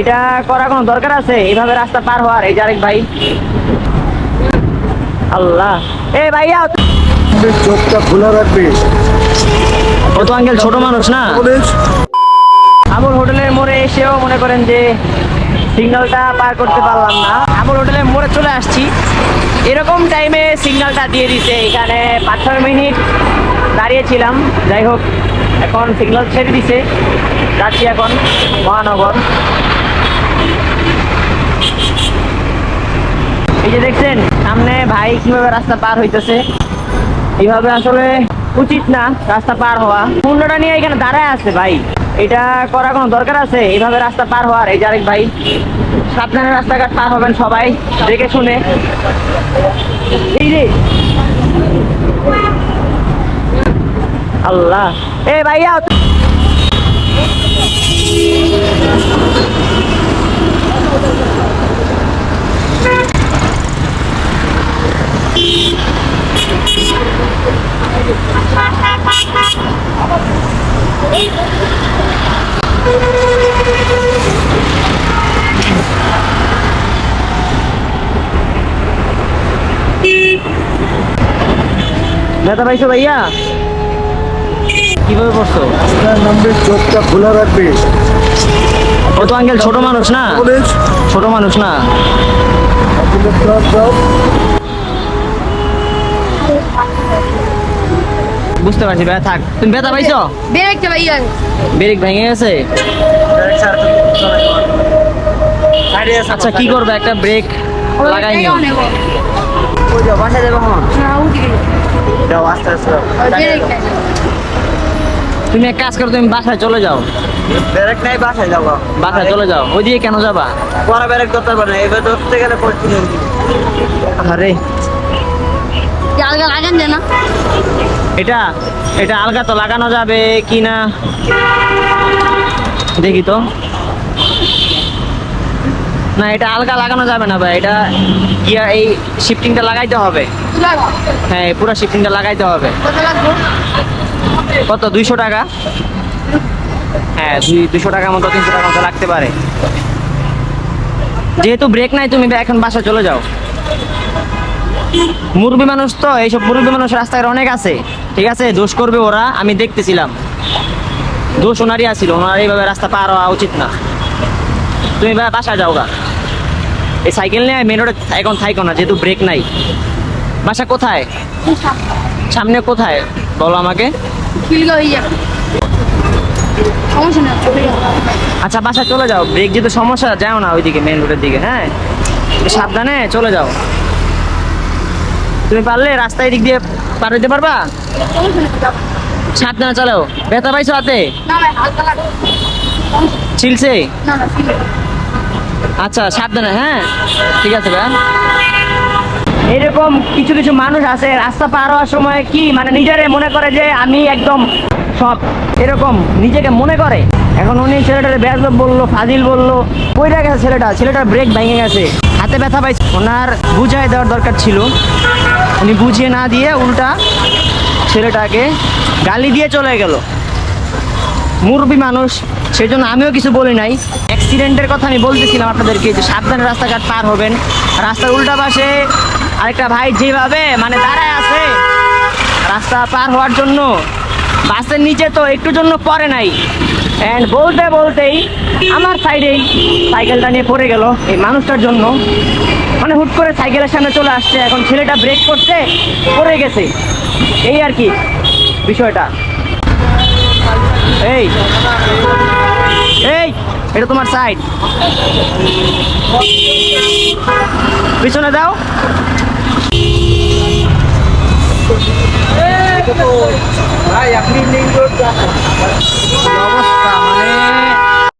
এটা করা কোনো দরকার আছে? এইভাবে রাস্তা পার হওয়ার? এই যে আরেক ভাই। আল্লাহ। এ ভাইয়া চোখটা খোলা রাখবে। ও তো আঙ্কেল ছোট মানুষ না? আমুল হোটেলের মোড়ে এসেও মনে করেন যে সিগন্যালটা পার করতে পারলাম না। আমুল হোটেলের মোড়ে চলে আসছি। এরকম টাইমে সিগন্যালটা দিয়ে দিছে। এখানে পাঁচ ছয় মিনিট দাঁড়িয়েছিলাম। যাই হোক এখন সিগন্যাল ছেড়ে দিছে। যাচ্ছি এখন মহানগর। এই যে দেখছেন, সামনে ভাই কীভাবে রাস্তা পার হইতেছে? এইভাবে আসলে উচিত না রাস্তা পার হওয়া। পূর্ণটা নিয়ে এখানে দাঁড়ায় আছে ভাই। এটা করা কোনো দরকার আছে? এইভাবে রাস্তা পার হওয়ার? এই যে আরেক ভাই, সাবধানে রাস্তাঘাট পার হবেন সবাই, দেখে শুনে। এই আল্লাহ। এ ভাইয়া ব্যথা পাইছো ভাইয়া কীভাবে পড়ছো? আপনার নামবে চোখটা খোলা রাখবে। ও তো আঙ্কেল ছোট মানুষ না? ছোট মানুষ না আপনি প্লাস দাও বুঝতে পারছি ভাই থাক তুমি ব্যথা পাইছো? ব্রেকটা ভাইয়া ব্রেক ভেঙে গেছে? আচ্ছা কি করবে? একটা ব্রেক লাগাই নিও। যাব এখন। তুমি এক কাজ করো তুমি বাসায় চলে যাও। ব্যারেক নাই বাসায় যাব। বাসায় চলে যাও। ওইদিকে কেন যাবা? পরে ব্যারেক ধরতে পারে না। এবার ধরতে গেলে আরে। লাগান না। এটা এটা আলগা তো লাগানো যাবে কি না দেখি তো। না, এটা আলগা লাগানো যাবে না ভাই, এটা ইয়া, এই শিফটিংটা লাগাইতে হবে। হ্যাঁ পুরো শিফটিংটা লাগাইতে হবে। কত, দুইশো টাকা? হ্যাঁ দুই দুশো টাকা মতো, তিনশো টাকা মতো লাগতে পারে। যেহেতু ব্রেক নাই, তুমি এখন বাসা চলে যাও। মুরবি মানুষ তো, এইসব মুরবি মানুষ রাস্তায় অনেক আছে। ঠিক আছে, দোষ করবে ওরা, আমি দেখতেছিলাম। দোষ ওনারই আসছিল ওনার এইভাবে রাস্তা পার হওয়া উচিত না। তুমি বা- বাসায় যাও গা। এই সাইকেল নিয়ে মেন রোডে এখন থাইকো না, যেহেতু ব্রেক নাই। বাসা কোথায়? সামনে কোথায়? বলো আমাকে। আচ্ছা বাসায় চলে যাও। ব্রেক যেহেতু সমস্যা, যাও না ওইদিকে মেন রোডের দিকে হ্যাঁ? সাবধানে চলে যাও। তুমি পারলে রাস্তায় দিক দিয়ে পার হইতে পারবা? নেই যাব। চালাও। ব্যথা পাইছো হাতে? না ছিলছে? না না আচ্ছা সাবধানে হ্যাঁ? ঠিক আছে ভাই এরকম কিছু কিছু মানুষ আছে, রাস্তা পার হওয়ার সময় কি মানে নিজেরে মনে করে যে আমি একদম সব এরকম নিজেকে মনে করে? এখন উনি ছেলেটারে বেয়াজব বলল, ফাজিল বলল কইরা গেছে ছেলেটা? ছেলেটার ব্রেক ভেঙে গেছে। হাতে ব্যথা পাইছে। ওনার বুঝাই দেওয়ার দরকার ছিল। উনি বুঝিয়ে না দিয়ে উল্টা ছেলেটাকে গালি দিয়ে চলে গেল। মুরবি মানুষ সেই জন্য আমিও কিছু বলি নাই। অ্যাক্সিডেন্টের কথা আমি বলতেছিলাম আপনাদেরকে, যে সাবধানে রাস্তাঘাট পার হবেন। রাস্তার উল্টা পাশে আরেকটা ভাই যেভাবে মানে দাঁড়ায় আছে, রাস্তা পার হওয়ার জন্য বাসের নিচে তো একটু জন্য পরে নাই। অ্যান্ড বলতে বলতেই আমার সাইডেই সাইকেলটা নিয়ে পড়ে গেল এই মানুষটার জন্য। মানে হুট করে সাইকেলের সামনে চলে আসছে, এখন ছেলেটা ব্রেক করতে পড়ে গেছে। এই আর কি বিষয়টা। এই এই, এটা তোমার সাইড পিছনে দাও। ভাই, আপনি